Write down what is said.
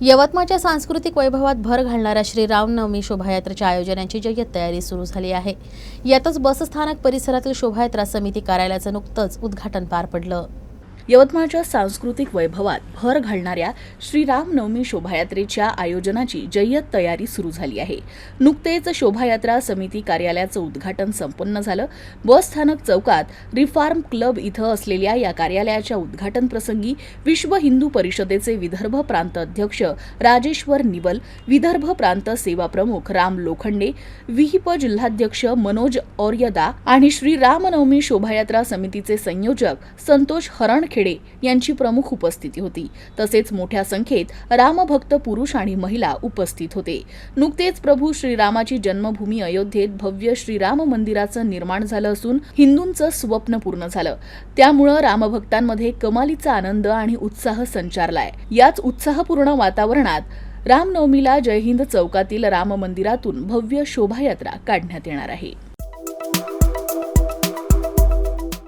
यवतमाळच्या सांस्कृतिक वैभवात भर घालणाऱ्या श्री रामनवमी शोभायात्रेच्या आयोजनाची जय्यत तयारी सुरू झाली आहे. यातच बसस्थानक परिसरातील शोभायात्रा समिती कार्यालयाचं नुकतंच उद्घाटन पार पडलं. यवतमाळच्या सांस्कृतिक वैभवात भर घालणाऱ्या श्रीरामनवमी शोभायात्रेच्या आयोजनाची जय्यत तयारी सुरू झाली आहे. नुकतेच शोभायात्रा समिती कार्यालयाचं उद्घाटन संपन्न झालं. बस स्थानक चौकात रिफार्म क्लब इथं असलेल्या या कार्यालयाच्या उद्घाटन प्रसंगी विश्व हिंदू परिषदेचे विदर्भ प्रांत अध्यक्ष राजेश्वर निवल विदर्भ प्रांत सेवा प्रमुख राम लोखंडे विहिप जिल्हाध्यक्ष मनोज और्यदा आणि श्री रामनवमी शोभायात्रा समितीचे संयोजक संतोष खेडे यांची प्रमुख उपस्थिती होती. तसेच मोठ्या संख्येत रामभक्त पुरुष आणि महिला उपस्थित होते. नुकतेच प्रभू श्रीरामाची जन्मभूमी अयोध्येत भव्य श्रीराम मंदिराचं निर्माण झालं असून हिंदूंचं स्वप्न पूर्ण झालं. त्यामुळं रामभक्तांमध्ये कमालीचा आनंद आणि उत्साह संचारलाय. याच उत्साहपूर्ण वातावरणात रामनवमीला जयहिंद चौकातील राम मंदिरातून भव्य शोभायात्रा काढण्यात येणार आहे.